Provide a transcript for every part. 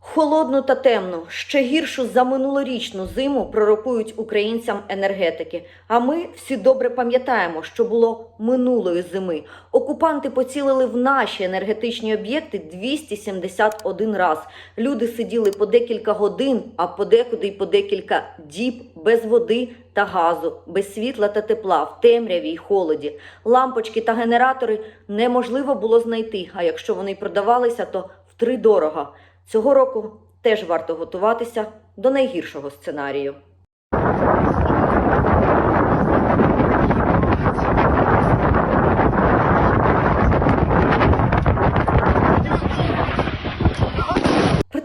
Холодну та темну, ще гіршу за минулорічну зиму пророкують українцям енергетики. А ми всі добре пам'ятаємо, що було минулої зими. Окупанти поцілили в наші енергетичні об'єкти 271 раз. Люди сиділи по декілька годин, а подекуди й по декілька діб без води та газу, без світла та тепла, в темряві й холоді. Лампочки та генератори неможливо було знайти. А якщо вони продавалися, то втридорога. Цього року теж варто готуватися до найгіршого сценарію.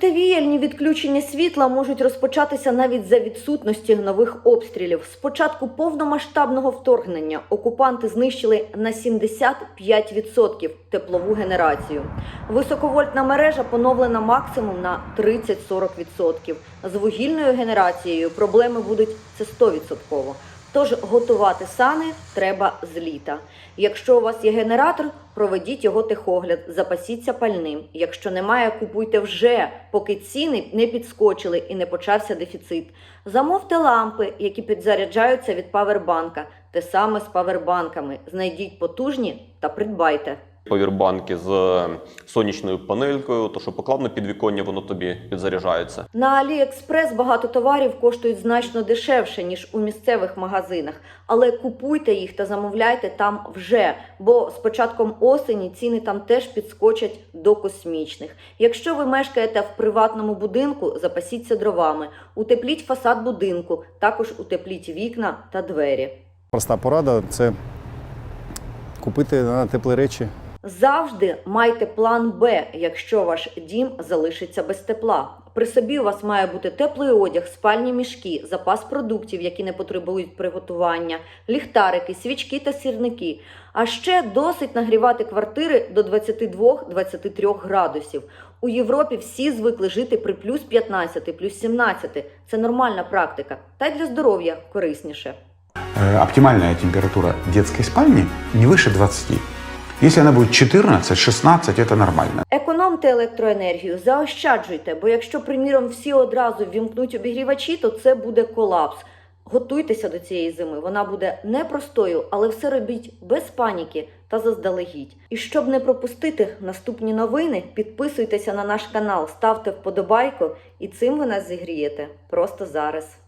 Противіяльні відключення світла можуть розпочатися навіть за відсутності нових обстрілів. З початку повномасштабного вторгнення окупанти знищили на 75% теплову генерацію. Високовольтна мережа поновлена максимум на 30-40%. З вугільною генерацією проблеми будуть це 100%. Тож готувати сани треба з літа. Якщо у вас є генератор, проведіть його техогляд, запасіться пальним. Якщо немає, купуйте вже, поки ціни не підскочили і не почався дефіцит. Замовте лампи, які підзаряджаються від павербанка. Те саме з павербанками. Знайдіть потужні та придбайте. Повірбанки з сонячною панелькою, то що поклав на підвіконня, воно тобі підзаряджається. На Аліекспрес багато товарів коштують значно дешевше, ніж у місцевих магазинах. Але купуйте їх та замовляйте там вже, бо з початком осені ціни там теж підскочать до космічних. Якщо ви мешкаєте в приватному будинку, запасіться дровами, утепліть фасад будинку, також утепліть вікна та двері. Проста порада це купити на теплі речі. Завжди майте план Б, якщо ваш дім залишиться без тепла. При собі у вас має бути теплий одяг, спальні мішки, запас продуктів, які не потребують приготування, ліхтарики, свічки та сірники. А ще досить нагрівати квартири до 22-23 градусів. У Європі всі звикли жити при плюс 15, плюс 17. Це нормальна практика, та й для здоров'я корисніше. Э, Оптимальная температура детской спальни не выше 20. Если она будет 14-16, это нормально. Економте електроенергію, заощаджуйте, бо якщо, приміром, всі одразу ввімкнуть обігрівачі, то це буде колапс. Готуйтеся до цієї зими. Вона буде непростою, але все робіть без паніки та заздалегідь. І щоб не пропустити наступні новини, підписуйтеся на наш канал, ставте вподобайку, і цим ви нас зігрієте просто зараз.